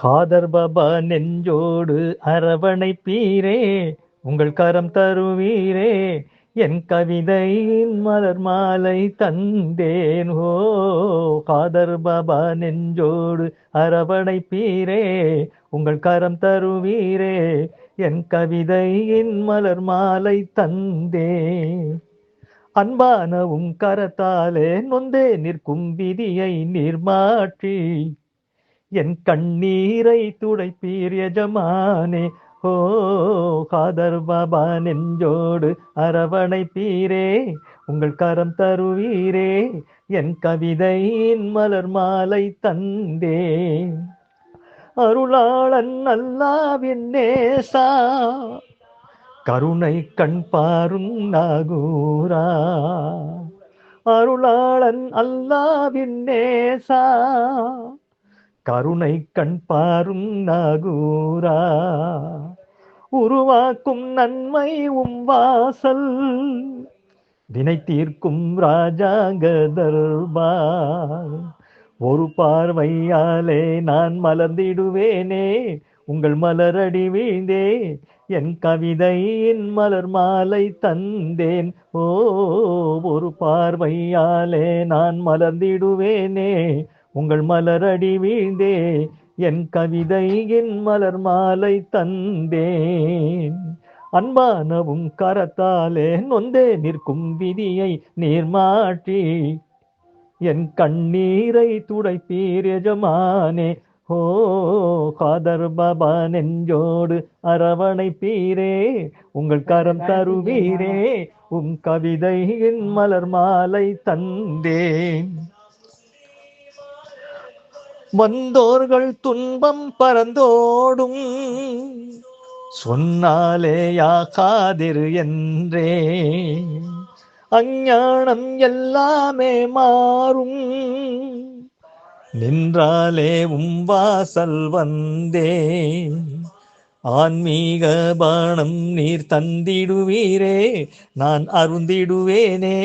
காதர் பாபா நெஞ்சோடு அரவணைப்பீரே உங்கள் கரம் தருவீரே என் கவிதையின் மலர் மாலை தந்தேன் ஓ காதர் பாபா நெஞ்சோடு அரவணைப்பீரே உங்கள் கரம் தருவீரே என் கவிதையின் மலர் மாலை தந்தேன். அன்பானவும் கரத்தாலே நொந்தே நிற்கும் விதியை நிர்மாற்றி என் கண்ணீரை துடைப்பீர் எஜமானே. ஓ காதர் பாபா நெஞ்சோடு அரவணைப்பீரே. உங்கள் கரம் தருவீரே. என் கவிதையின் மலர் மாலை தந்தே. அருளாளன் அல்லாவின் நேசா. கருணை கண் பாரும் நாகூரா. அருளாளன் அல்லாவின் நேசா. கருணை கண் பாரும் நாகூரா. உருவாக்கும் நன்மை உம் வாசல். வினை தீர்க்கும் ராஜாங்க தர்பார். ஒரு பார்வையாலே நான் மலர்ந்திடுவேனே உங்கள் மலரடி வீழ்ந்தே. என் கவிதையின் மலர் மாலை தந்தேன். ஓ ஒரு பார்வையாலே நான் மலர்ந்திடுவேனே உங்கள் மலரடி வீழ்ந்தே என் கவிதையின் மலர் மாலை தந்தேன். அன்பானவும் கரத்தாலே நொந்தே நிற்கும் விதியை நீர்மாற்றி என் கண்ணீரை துடைப்பீர் எஜமானே. ஓ காதர் பாபா நெஞ்சோடு அரவணைப்பீரே உங்கள் கரம் தருவீரே உம் கவிதையின் மலர் மாலை தந்தேன். வந்தோர்கள் துன்பம் பறந்தோடும். சொன்னாலே யாக்காதிரு என்றே. அஞ்ஞானம் எல்லாமே மாறும். நின்றாலே உம் வாசல் வந்தே. ஆன்மீக பானம் நீர் தந்திடுவீரே நான் அருந்திடுவேனே.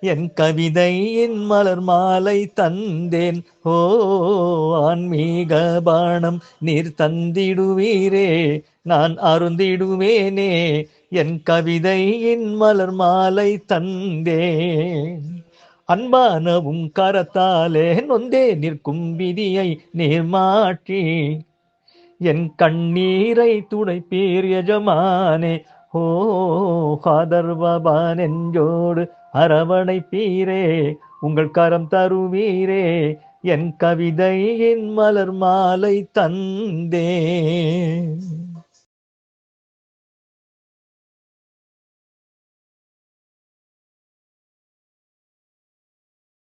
என் கவிதையின் மலர் மாலை தந்தேன். ஓ ஆன்மீக பானம் நீர் தந்திடுவீரே நான் அருந்திடுவேனே. என் கவிதையின் மலர் மாலை தந்தேன். அன்பானவும் கரத்தாலே நொந்தே நிற்கும் விதியை நீர்மாற்றி என் கண்ணீரை துடைப்பீர் எஜமானே. ஓ காதர் பாபா நெஞ்சோடு அரவணைப்பீரே. உங்கள் கரம் தருவீரே. என் கவிதையின் மலர் மாலை தந்தே